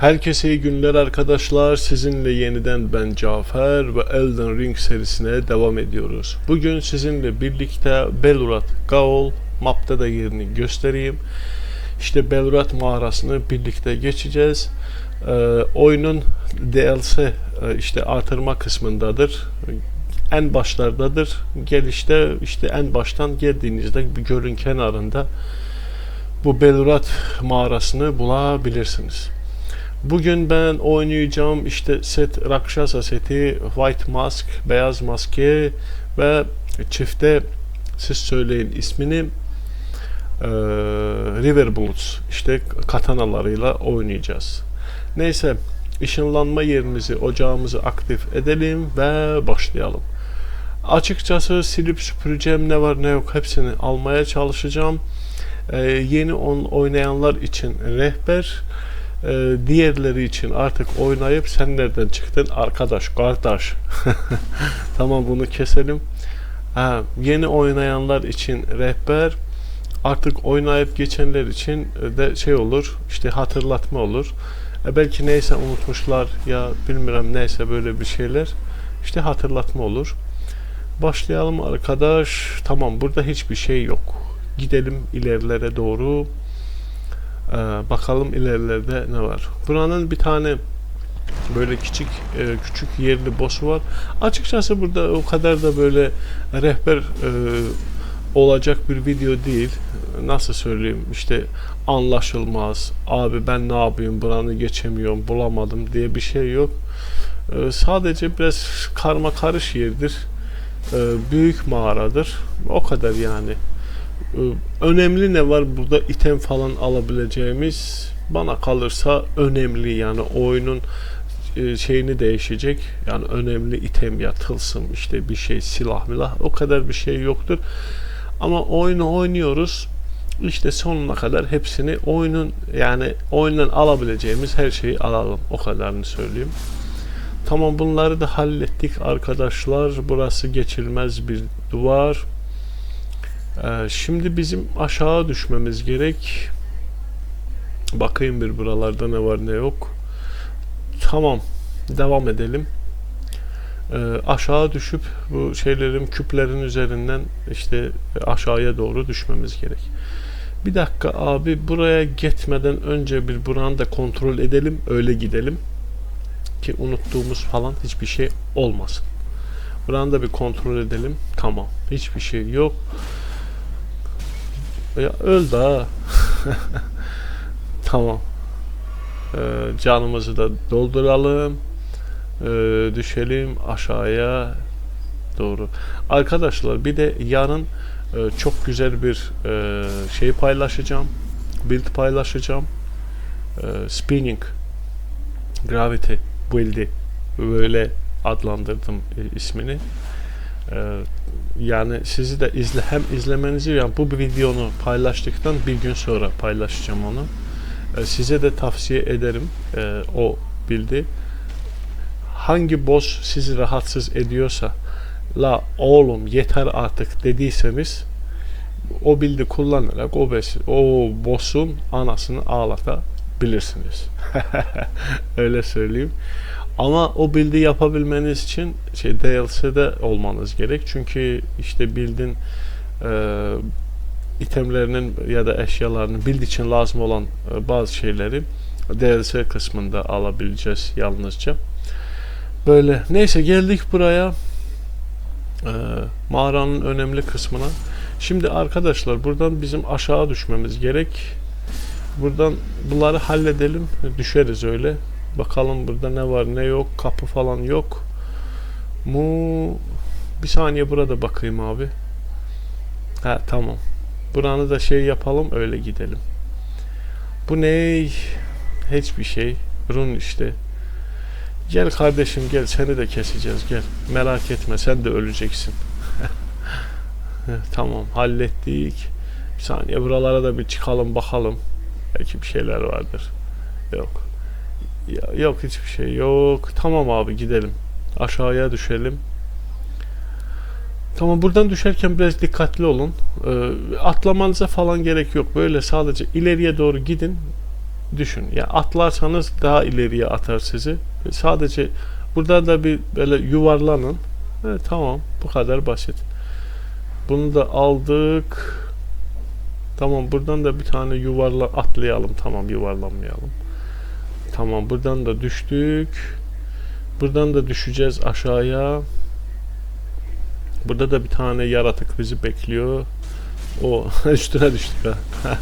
Herkese iyi günler arkadaşlar. Sizinle yeniden ben Cafer ve Elden Ring serisine devam ediyoruz. Bugün sizinle birlikte Belurat Gaol mapta da yerini göstereyim. İşte Belurat mağarasını birlikte geçeceğiz. Ee, oyunun DLC e, işte artırma kısmındadır. En başlardadır. Gelişte işte en baştan geldiğinizde bir gölün kenarında bu Belurat mağarasını bulabilirsiniz. Bugün ben oynayacağım işte set Rakshasa seti, White Mask, Beyaz Maske ve çifte siz söyleyin ismini eee River Bullets işte katanalarıyla oynayacağız. Neyse ışınlanma yerimizi, ocağımızı aktif edelim ve başlayalım. Açıkçası silip süpüreceğim ne var ne yok hepsini almaya çalışacağım. Ee, yeni on oynayanlar için rehber, e, diğerleri için artık oynayıp sen nereden çıktın arkadaş, kardeş. tamam bunu keselim. Ha, yeni oynayanlar için rehber, artık oynayıp geçenler için de şey olur, işte hatırlatma olur. E, belki neyse unutmuşlar ya bilmiyorum neyse böyle bir şeyler. İşte hatırlatma olur. Başlayalım arkadaş. Tamam burada hiçbir şey yok. Gidelim ilerilere doğru. Ee, bakalım ilerilerde ne var. Buranın bir tane böyle küçük e, küçük yerli boss'u var. Açıkçası burada o kadar da böyle rehber e, olacak bir video değil. Nasıl söyleyeyim işte anlaşılmaz. Abi ben ne yapayım buranı geçemiyorum bulamadım diye bir şey yok. E, sadece biraz karma karış yerdir. Büyük mağaradır. O kadar yani. E, önemli ne var burada item falan alabileceğimiz? Bana kalırsa önemli yani oyunun e, şeyini değişecek. Yani önemli item ya tılsım işte bir şey silah milah o kadar bir şey yoktur. Ama oyunu oynuyoruz. İşte sonuna kadar hepsini oyunun yani oyundan alabileceğimiz her şeyi alalım. O kadarını söyleyeyim. Tamam bunları da hallettik arkadaşlar. Burası geçilmez bir duvar ee, şimdi bizim aşağı düşmemiz gerek. Bakayım bir buralarda ne var ne yok. Tamam. Devam edelim. Ee, aşağı düşüp bu şeylerin küplerin üzerinden işte aşağıya doğru düşmemiz gerek. Bir dakika abi buraya gitmeden önce bir buranı da kontrol edelim. Öyle gidelim. Ki unuttuğumuz falan hiçbir şey olmasın. Buranı da bir kontrol edelim. Tamam. Hiçbir şey yok. Ya öl da. tamam. Ee, canımızı da dolduralım. Ee, düşelim aşağıya doğru. Arkadaşlar bir de yarın e, çok güzel bir e, şey paylaşacağım. Build paylaşacağım. E, spinning Gravity build'i böyle adlandırdım e, ismini. Ee, yani sizi de izle hem izlemenizi yani bu videonu paylaştıktan bir gün sonra paylaşacağım onu. Ee, size de tavsiye ederim e, o bildi. Hangi boss sizi rahatsız ediyorsa la oğlum yeter artık dediyseniz o bildi kullanarak o, bes, o boss'un anasını ağlatabilirsiniz. Öyle söyleyeyim. Ama o build'i yapabilmeniz için şey DLC'de olmanız gerek. Çünkü işte build'in e, itemlerinin ya da eşyalarının build için lazım olan e, bazı şeyleri DLC kısmında alabileceğiz yalnızca. Böyle. Neyse geldik buraya. E, mağaranın önemli kısmına. Şimdi arkadaşlar buradan bizim aşağı düşmemiz gerek. Buradan bunları halledelim. Düşeriz öyle. Bakalım burada ne var ne yok. Kapı falan yok. Mu bir saniye burada bakayım abi. Ha tamam. Buranı da şey yapalım öyle gidelim. Bu ne? Hiçbir şey. Run işte. Gel kardeşim gel seni de keseceğiz gel. Merak etme sen de öleceksin. tamam hallettik. Bir saniye buralara da bir çıkalım bakalım. Belki bir şeyler vardır. Yok. Yok hiçbir şey yok. Tamam abi gidelim. Aşağıya düşelim. Tamam buradan düşerken biraz dikkatli olun. Ee, atlamanıza falan gerek yok. Böyle sadece ileriye doğru gidin. düşün. Ya atlarsanız daha ileriye atar sizi. Sadece burada da bir böyle yuvarlanın. Evet, tamam bu kadar basit. Bunu da aldık. Tamam buradan da bir tane yuvarla atlayalım. Tamam yuvarlanmayalım. Tamam buradan da düştük. Buradan da düşeceğiz aşağıya. Burada da bir tane yaratık bizi bekliyor. O üstüne düştük ha.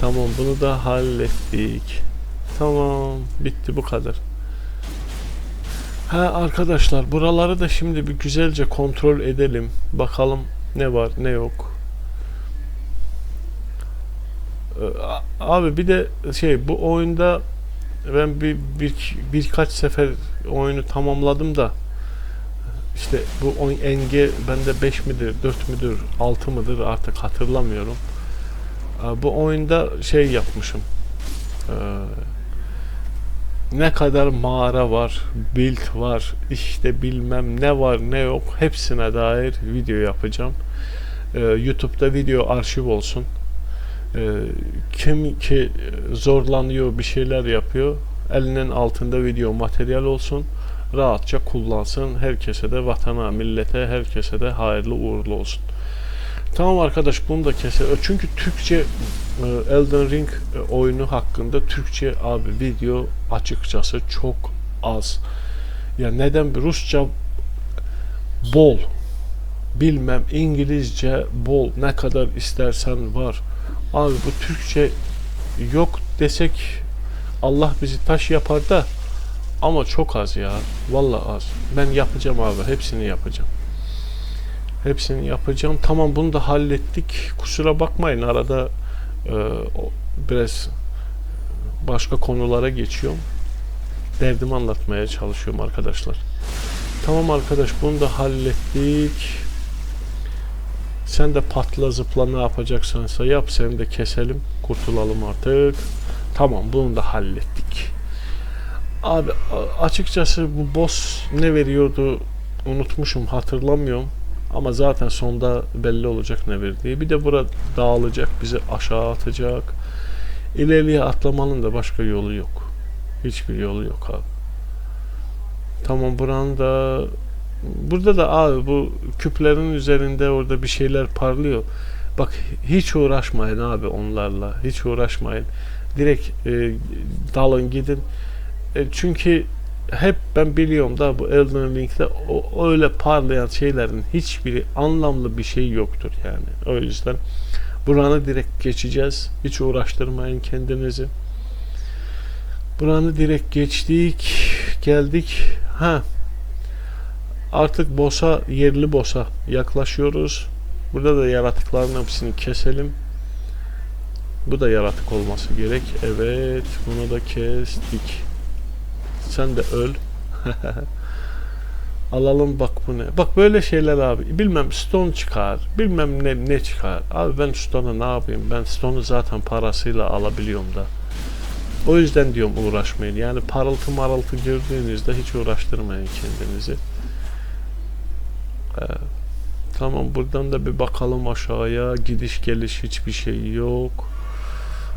tamam bunu da hallettik. Tamam bitti bu kadar. Ha arkadaşlar buraları da şimdi bir güzelce kontrol edelim. Bakalım ne var ne yok. Ee, Abi bir de şey bu oyunda ben bir, bir birkaç sefer oyunu tamamladım da işte bu oyun enge bende 5 midir 4 müdür 6 mıdır artık hatırlamıyorum. Ee, Bu oyunda şey yapmışım. Ee, ne kadar mağara var, build var, işte bilmem ne var ne yok hepsine dair video yapacağım. Ee, YouTube'da video arşiv olsun. Ee, kim ki zorlanıyor bir şeyler yapıyor elinin altında video materyal olsun rahatça kullansın. Herkese de vatana millete herkese de hayırlı uğurlu olsun. Tamam arkadaş bunu da keser çünkü Türkçe e, Elden Ring e, oyunu hakkında Türkçe abi video açıkçası çok az. Ya neden Rusça bol bilmem İngilizce bol ne kadar istersen var Abi bu Türkçe yok desek Allah bizi taş yapar da ama çok az ya. Vallahi az. Ben yapacağım abi. Hepsini yapacağım. Hepsini yapacağım. Tamam bunu da hallettik. Kusura bakmayın arada e, biraz başka konulara geçiyorum. Derdimi anlatmaya çalışıyorum arkadaşlar. Tamam arkadaş bunu da hallettik. Sen de patla zıpla ne yapacaksansa yap. Seni de keselim. Kurtulalım artık. Tamam bunu da hallettik. Abi açıkçası bu boss ne veriyordu unutmuşum hatırlamıyorum. Ama zaten sonda belli olacak ne verdiği. Bir de bura dağılacak bizi aşağı atacak. İleriye atlamanın da başka yolu yok. Hiçbir yolu yok abi. Tamam buranın da Burada da abi bu küplerin üzerinde orada bir şeyler parlıyor. Bak hiç uğraşmayın abi onlarla. Hiç uğraşmayın. Direkt e, dalın gidin. E, çünkü hep ben biliyorum da bu Elden Ring'de o öyle parlayan şeylerin hiçbiri anlamlı bir şey yoktur yani. O yüzden buranı direkt geçeceğiz. Hiç uğraştırmayın kendinizi. Buranı direkt geçtik. Geldik. Ha Artık boss'a, yerli boss'a yaklaşıyoruz. Burada da yaratıkların hepsini keselim. Bu da yaratık olması gerek. Evet, bunu da kestik. Sen de öl. Alalım bak bu ne. Bak böyle şeyler abi. Bilmem stone çıkar. Bilmem ne ne çıkar. Abi ben stone'u ne yapayım? Ben stone'u zaten parasıyla alabiliyorum da. O yüzden diyorum uğraşmayın. Yani parıltı marıltı gördüğünüzde hiç uğraştırmayın kendinizi. Tamam buradan da bir bakalım aşağıya. Gidiş geliş hiçbir şey yok.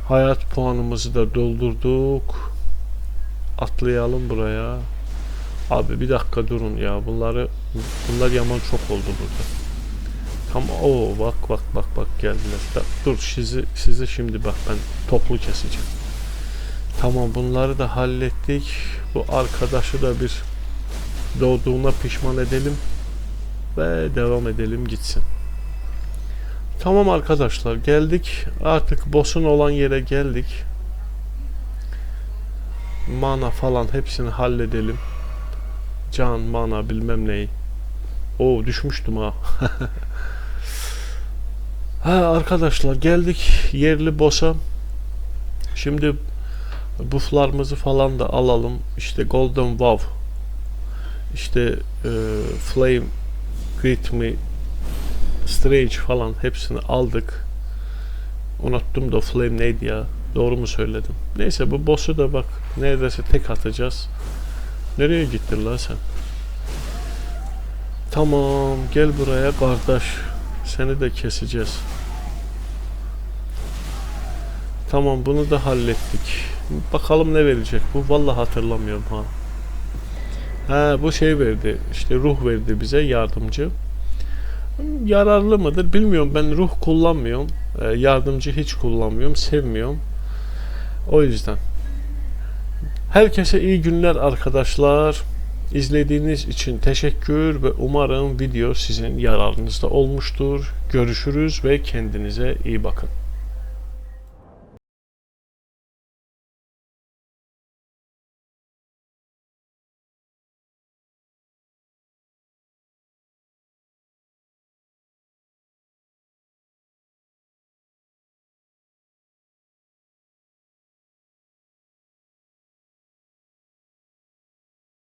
Hayat puanımızı da doldurduk. Atlayalım buraya. Abi bir dakika durun ya. Bunları bunlar yaman çok oldu burada. Tam o bak bak bak bak geldiler. Dur sizi sizi şimdi bak ben toplu keseceğim. Tamam bunları da hallettik. Bu arkadaşı da bir doğduğuna pişman edelim ve devam edelim gitsin. Tamam arkadaşlar geldik. Artık boss'un olan yere geldik. Mana falan hepsini halledelim. Can, mana bilmem neyi. Oo düşmüştüm ha. ha arkadaşlar geldik yerli boss'a. Şimdi bufflarımızı falan da alalım. İşte Golden Wow. İşte e, Flame Greet Me Strange falan hepsini aldık. Unuttum da Flame neydi ya? Doğru mu söyledim? Neyse bu boss'u da bak neredeyse tek atacağız. Nereye gittin lan sen? Tamam gel buraya kardeş. Seni de keseceğiz. tamam bunu da hallettik. Bakalım ne verecek bu. Vallahi hatırlamıyorum ha. Ha bu şey verdi. İşte ruh verdi bize yardımcı. Yararlı mıdır bilmiyorum. Ben ruh kullanmıyorum. Ee, yardımcı hiç kullanmıyorum. Sevmiyorum. O yüzden. Herkese iyi günler arkadaşlar. İzlediğiniz için teşekkür ve umarım video sizin yararınızda olmuştur. Görüşürüz ve kendinize iyi bakın.